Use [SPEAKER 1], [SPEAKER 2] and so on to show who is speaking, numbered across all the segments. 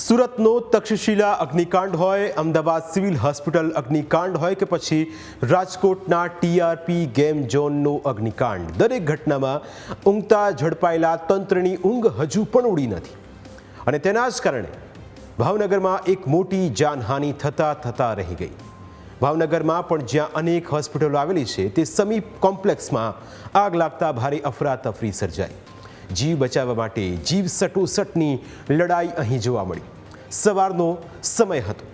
[SPEAKER 1] સુરતનો તક્ષશિલા અગ્નિકાંડ હોય, Ahmedabad civil hospital અગ્નિકાંડ હોય કે પછી રાજકોટના ટીઆરપી ગેમ ઝોનનો અગ્નિકાંડ. દરેક ઘટનામાં ઊંઘતા, ઝડપાયેલા તંત્રની ઊંઘ હજુ પણ ઉડી નથી. અને તેના જ કારણે ભાવનગરમાં એક મોટી જાનહાનિ થતા થતા રહી ગઈ. ભાવનગરમાં પણ જ્યાં અનેક હોસ્પિટલો આવેલી છે, તે સમીપ કોમ્પ્લેક્સમાં આગ લાગતા ભારે અફરાતફરી સર્જાઈ. જીવ બચાવવા માટે જીવ સટોસટની લડાઈ અહીં જોવા મળી. સવારનો સમય હતો.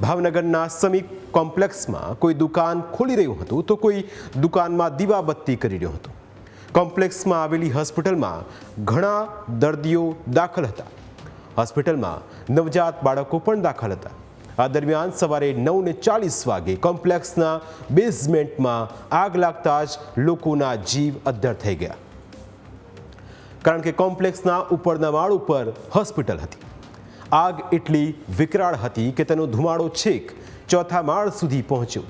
[SPEAKER 1] ભાવનગરના સમીપ કોમ્પ્લેક્સમાં કોઈ દુકાન ખોલી રહ્યું હતું તો કોઈ દુકાનમાં દીવાબત્તી કરી રહ્યો હતો. કોમ્પ્લેક્સમાં આવેલી હોસ્પિટલમાં ઘણા દર્દીઓ દાખલ હતા. હોસ્પિટલમાં નવજાત બાળકો પણ દાખલ હતા. આ દરમિયાન સવારે નવ ને ચાલીસ વાગે કોમ્પ્લેક્સના બેઝમેન્ટમાં આગ લાગતા જ લોકોના જીવ અદ્ધર થઈ ગયા. કારણ કે કોમ્પ્લેક્સના ઉપરના માળ ઉપર હોસ્પિટલ હતી. આગ એટલી વિકરાળ હતી કે તેનો ધુમાડો છેક ચોથા માળ સુધી પહોંચ્યો.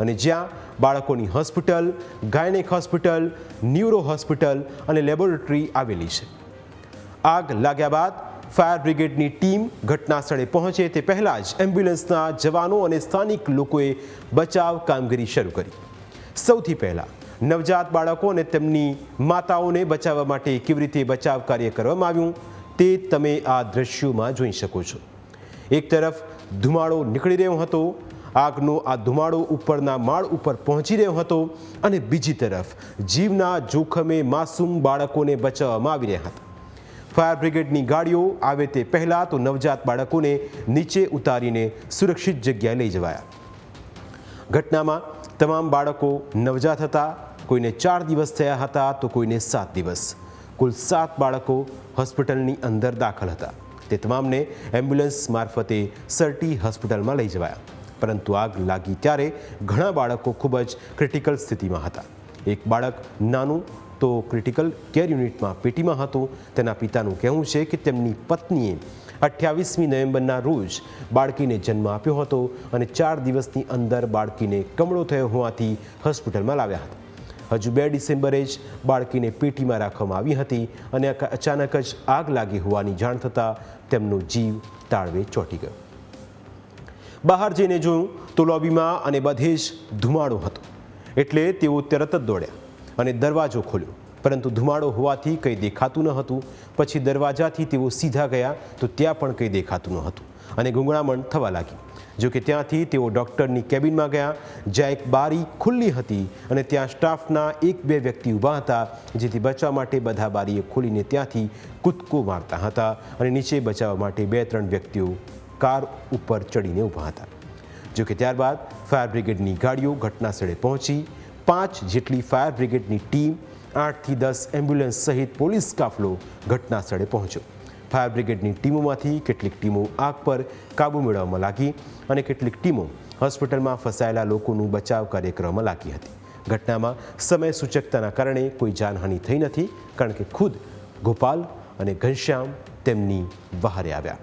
[SPEAKER 1] અને જ્યાં બાળકોની hospital, gynaec hospital, neuro hospital અને લેબોરેટરી આવેલી છે. આગ લાગ્યા બાદ ફાયર બ્રિગેડની ટીમ ઘટના સ્થળે પહોંચે તે પહેલાં જ એમ્બ્યુલન્સના જવાનો અને સ્થાનિક લોકોએ બચાવ કામગીરી શરૂ કરી. સૌથી પહેલાં નવજાત બાળકો અને તેમની માતાઓને બચાવવા માટે કેવી રીતે બચાવ કાર્ય કરવામાં આવ્યું તે તમે આ દ્રશ્યોમાં જોઈ શકો છો. એક તરફ ધુમાડો નીકળી રહ્યો હતો, આગનો આ ધુમાડો ઉપરના માળ ઉપર પહોંચી રહ્યો હતો અને બીજી તરફ જીવના જોખમે માસૂમ બાળકોને બચાવવામાં આવી રહ્યા હતા. ફાયર બ્રિગેડની ગાડીઓ આવે તે પહેલાં તો નવજાત બાળકોને નીચે ઉતારીને સુરક્ષિત જગ્યાએ લઈ જવાયા. ઘટનામાં તમામ બાળકો નવજાત હતા કોઈને ચાર દિવસ થયા હતા તો કોઈને સાત દિવસ. કુલ સાત બાળકો હોસ્પિટલની અંદર દાખલ હતા. તે તમામને એમ્બ્યુલન્સ મારફતે સરટી હોસ્પિટલમાં લઈ જવાયા. પરંતુ આગ લાગી ત્યારે ઘણા બાળકો ખૂબ જ ક્રિટિકલ સ્થિતિમાં હતા. એક બાળક નાનું તો ક્રિટિકલ કેર યુનિટમાં પેટીમાં હતું. તેના પિતાનું કહેવું છે કે તેમની પત્નીએ અઠ્યાવીસમી નવેમ્બરના રોજ બાળકીને જન્મ આપ્યો હતો અને ચાર દિવસની અંદર બાળકીને કમળો થયો હોવાથી હોસ્પિટલમાં લાવ્યા હતા. હજુ બે ડિસેમ્બરે જ બાળકીને પેટીમાં રાખવામાં આવી હતી અને અચાનક જ આગ લાગી હોવાની જાણ થતાં તેમનો જીવ તાળવે ચોંટી ગયો. બહાર જઈને જોયું તો લોબીમાં અને બધે જ ધુમાડો હતો. એટલે તેઓ તરત જ દોડ્યા અને દરવાજો ખોલ્યો. પરંતુ ધુમાડો હોવાથી કંઈ દેખાતું ન હતું. પછી દરવાજાથી તેઓ સીધા ગયા તો ત્યાં પણ કંઈ દેખાતું ન હતું. અને ગુંગળામણ થવા લાગી. જો કે ત્યાંથી તેઓ ડૉક્ટરની કેબિનમાં ગયા, જ્યાં એક બારી ખુલ્લી હતી અને ત્યાં સ્ટાફના એક બે વ્યક્તિ ઊભા હતા, જેથી બચવા માટે બધા બારીએ ખોલીને ત્યાંથી કૂદકો મારતા હતા અને નીચે બચાવવા માટે બે ત્રણ વ્યક્તિઓ કાર ઉપર ચડીને ઊભા હતા. જો કે ત્યારબાદ ફાયર બ્રિગેડની ગાડીઓ ઘટના સ્થળે પહોંચી. પાંચ જેટલી ફાયર બ્રિગેડની ટીમ, આઠથી દસ એમ્બ્યુલન્સ સહિત પોલીસ કાફલો ઘટના સ્થળે પહોંચ્યો. ફાયર બ્રિગેડની ટીમોમાંથી કેટલીક ટીમો આગ પર કાબૂ મેળવવામાં લાગી અને કેટલીક ટીમો હોસ્પિટલમાં ફસાયેલા લોકોનું બચાવ કાર્ય કરવામાં લાગી હતી. ઘટનામાં સમય સૂચકતાના કારણે કોઈ જાનહાનિ થઈ નથી, કારણ કે ખુદ ગોપાલ અને ઘનશ્યામ તેમની બહારે આવ્યા.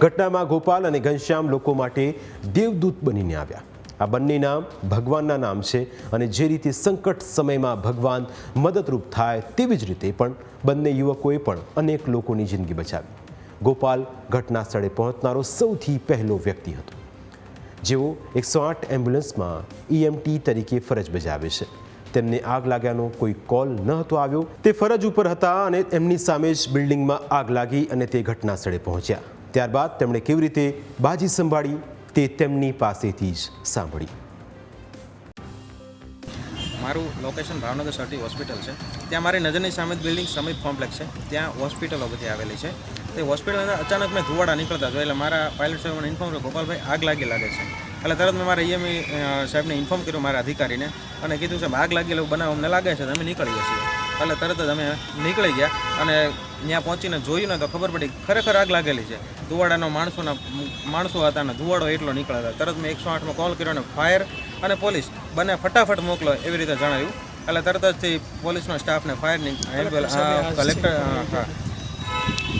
[SPEAKER 1] ઘટનામાં ગોપાલ અને ઘનશ્યામ લોકો માટે દેવદૂત બનીને આવ્યા. આ બંને નામ ભગવાનના નામ છે અને જે રીતે સંકટ સમયમાં ભગવાન મદદરૂપ થાય તેવી જ રીતે પણ બંને યુવકોએ પણ અનેક લોકોની જિંદગી બચાવી. ગોપાલ ઘટના સ્થળે પહોંચનારો સૌથી પહેલો વ્યક્તિ હતો. જેઓ એકસો આઠ એમ્બ્યુલન્સમાં ઈએમટી તરીકે ફરજ બજાવે છે. તેમને આગ લાગ્યાનો કોઈ કોલ ન હતો આવ્યો. તે ફરજ ઉપર હતા અને એમની સામે જ બિલ્ડિંગમાં આગ લાગી અને તે ઘટના સ્થળે પહોંચ્યા. ત્યારબાદ તેમણે કેવી રીતે બાજી સંભાળી તે તેમની પાસેથી જ સાંભળી.
[SPEAKER 2] મારું લોકેશન ભાવનગર સરટી હોસ્પિટલ છે. ત્યાં મારી નજરની સામે બિલ્ડિંગ સમીપ કોમ્પ્લેક્સ છે. ત્યાં હોસ્પિટલો બધી આવેલી છે. તે હોસ્પિટલ અચાનક મેં ધુવાડા નીકળતા જોયા એટલે મારા પાયલટ સાહેબને ઇન્ફોર્મ કર્યો ગોપાલભાઈ, આગ લાગી લાગે છે. એટલે તરત મેં મારા ઈએમઈ સાહેબને ઇન્ફોર્મ કર્યું મારા અધિકારીને અને કીધું સાહેબ આગ લાગી એવું બનાવ. અમને લાગે છે અમે નીકળીએ છીએ. એટલે તરત જ અમે નીકળી ગયા અને ત્યાં પહોંચીને જોયું ને તો ખબર પડી ખરેખર આગ લાગેલી છે. ધુવાડાનો માણસોના માણસો હતા અને ધુવાડો એટલો નીકળ્યો હતો. તરત મેં એકસો આઠમાં કોલ કર્યો અને ફાયર અને પોલીસ બંને ફટાફટ મોકલો એવી રીતે જણાવ્યું. એટલે તરત જ પોલીસનો સ્ટાફને ફાયરની એમ્બ્યુલન્સ કલેક્ટર હા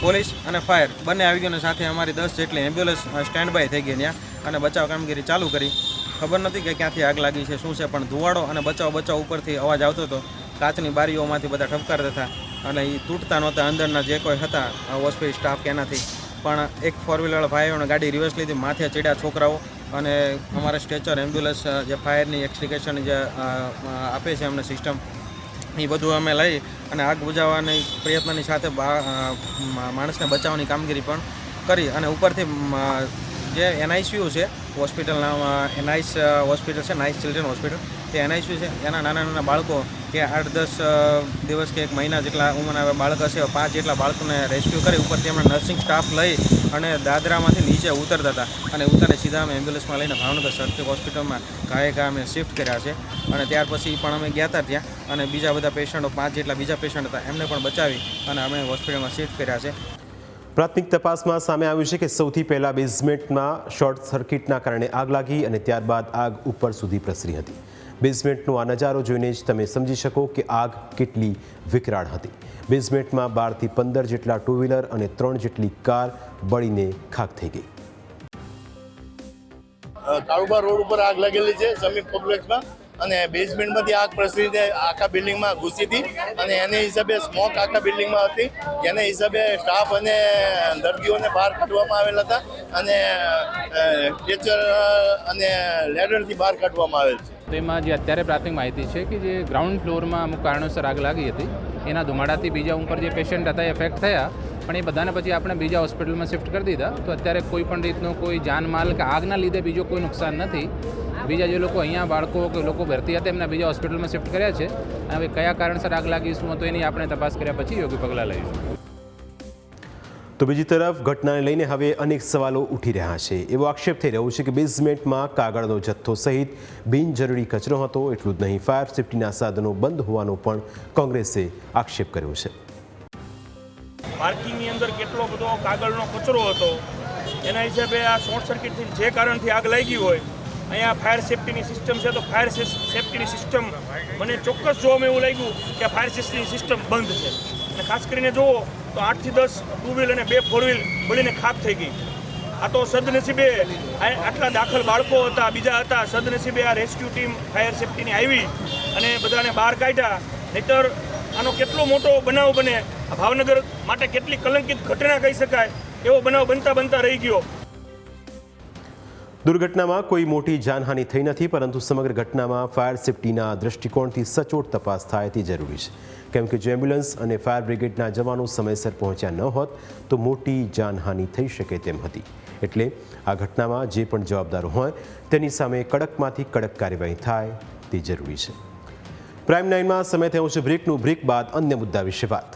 [SPEAKER 2] પોલીસ અને ફાયર બંને આવી ગયો અને સાથે અમારી દસ જેટલી એમ્બ્યુલન્સ સ્ટેન્ડ બાય થઈ ગઈ ત્યાં. અને બચાવ કામગીરી ચાલુ કરી. ખબર નથી કે ક્યાંથી આગ લાગી છે, શું છે, પણ ધુવાડો અને બચાવ બચાવ ઉપરથી અવાજ આવતો હતો. કાચની બારીઓમાંથી બધા ઠપકારતા હતા અને એ તૂટતા નહોતા, અંદરના જે કોઈ હતા હોસ્પિટલ સ્ટાફ કે એનાથી. પણ એક ફોર વ્હીલર ભાઈઓને ગાડી રિવર્સ લીધી, માથે ચડ્યા છોકરાઓ અને અમારા સ્ટ્રેચર એમ્બ્યુલન્સ જે ફાયરની એક્સટ્રિકેશન જે આપે છે અમને સિસ્ટમ એ બધું અમે લઈ અને આગ બુજાવવાની પ્રયત્નની સાથે માણસને બચાવવાની કામગીરી પણ કરી અને ઉપરથી જે એનઆઈસીયુ છે હોસ્પિટલના એનઆઈસ હોસ્પિટલ છે નાઇસ ચિલ્ડ્રન હોસ્પિટલ તે એનઆઈસીયુ છે. એના નાના નાના બાળકો કે આઠ, દસ દિવસ કે એક મહિના જેટલા ઉંમરના બાળક હશે, પાંચ જેટલા બાળકોને રેસ્ક્યુ કરી ઉપરથી એમણે નર્સિંગ સ્ટાફ લઈ અને દાદરામાંથી નીચે ઉતરતા હતા. અને ઉતારે સીધા અમે એમ્બ્યુલન્સમાં લઈને ભાવનગર સરકારી હોસ્પિટલમાં ઘાએ ઘા અમે શિફ્ટ કર્યા છે. અને ત્યાર પછી પણ અમે ગયા હતા ત્યાં. અને બીજા બધા પેશન્ટો પાંચ જેટલા બીજા પેશન્ટ હતા, એમને પણ બચાવી અને અમે હોસ્પિટલમાં શિફ્ટ કર્યા છે.
[SPEAKER 1] પ્રાથમિક તપાસમાં સામે આવ્યું છે કે સૌથી પહેલા બેઝમેન્ટમાં શોર્ટ સર્કિટના કારણે આગ લાગી અને ત્યારબાદ આગ ઉપર સુધી પ્રસરી હતી. બેઝમેન્ટનો આ નજારો જોઈને જ તમે સમજી શકો કે આગ કેટલી વિકરાળ હતી. બેઝમેન્ટમાં બારથી પંદર જેટલા ટુ વ્હીલર અને ત્રણ જેટલી કાર બળીને ખાક થઈ ગઈ.
[SPEAKER 3] કાળુબા રોડ ઉપર આગ લાગેલી છે, સમીપ કોમ્પ્લેક્સમાં. અને બેઝમેન્ટમાંથી આગ પ્રસરીને આખા બિલ્ડિંગમાં ઘૂસી હતી અને એને હિસાબે સ્મોક આખા બિલ્ડિંગમાં હતી. જેને હિસાબે સ્ટાફ અને દર્દીઓને બહાર કાઢવામાં આવેલા હતા અને ટીચર અને લેડરથી બહાર કાઢવામાં આવેલ છે.
[SPEAKER 4] તો એમાં જે અત્યારે પ્રાથમિક માહિતી છે કે જે ગ્રાઉન્ડ ફ્લોરમાં અમુક કારણોસર આગ લાગી હતી. એના ધુમાડાથી બીજા ઉપર જે પેશન્ટ હતા એફેક્ટ થયા. પણ એ બધાને પછી આપણે બીજા હોસ્પિટલમાં શિફ્ટ કરી દીધા. તો અત્યારે કોઈ પણ રીતનો કોઈ જાનમાલ કે આગના લીધે બીજો કોઈ નુકસાન નથી. બીજા જે લોકો અહીંયા બાળકો કે લોકો ભરતી હતા એમના બીજા હોસ્પિટલમાં શિફ્ટ કર્યા છે. અને હવે કયા કારણસર આગ લાગી શું હતું એની આપણે તપાસ કર્યા પછી યોગ્ય પગલાં લઈશું.
[SPEAKER 1] તો બીજી તરફ ઘટનાને લઈને હવે અનેક સવાલો ઉઠી રહ્યા છે. એવો આક્ષેપ થઈ રહ્યો છે કે બેઝમેન્ટમાં કાગળનો જથ્થો સહિત બિનજરૂરી કચરો હતો એટલું જ નહીં. ફાયર સેફટીના સાધનો બંધ હોવાનો પણ કોંગ્રેસે આક્ષેપ કર્યો છે.
[SPEAKER 5] પાર્કિંગની અંદર કેટલો બધો કાગળનો કચરો હતો એના હિસાબે આ શોર્ટ સર્કિટથી જે કારણથી આગ લાગી હોય અહીંયા ફાયર સેફ્ટીની સિસ્ટમ છે, તો ફાયર સેફ્ટીની સિસ્ટમ મને ચોક્કસ જોવામાં એવું લાગ્યું કે ફાયર સેફટીની સિસ્ટમ બંધ છે. અને ખાસ કરીને જુઓ, તો આઠથી દસ ટુ વ્હીલ અને બે ફોર વ્હીલ બળીને ખાક થઈ ગઈ. આ તો સદનસીબે આટલા દાખલ બાળકો હતા, બીજા હતા, સદનસીબે આ રેસ્ક્યુ ટીમ ફાયર સેફ્ટીની આવી અને બધાને બહાર કાઢ્યા. નહીતર આનો કેટલો મોટો બનાવ બને? ભાવનગર માટે કેટલી કલંકિત ઘટના કહી શકાય? એવો બનાવ બનતા બનતા રહી ગયો.
[SPEAKER 1] દુર્ઘટનામાં કોઈ મોટી જાનહાનિ થઈ નથી, પરંતુ સમગ્ર ઘટનામાં ફાયર સેફ્ટીના દૃષ્ટિકોણથી સચોટ તપાસ થાય તે જરૂરી છે. કેમ કે જો એમ્બ્યુલન્સ અને ફાયર બ્રિગેડના જવાનો સમયસર પહોંચ્યા ન હોત, તો મોટી જાનહાનિ થઈ શકે તેમ હતી. એટલે આ ઘટનામાં જે પણ જવાબદારો હોય, તેની સામે કડકમાંથી કડક કાર્યવાહી થાય તે જરૂરી છે. પ્રાઇમ નાઇનમાં સમય થયો છે બ્રેકનું. બ્રેક બાદ અન્ય મુદ્દા વિશે વાત.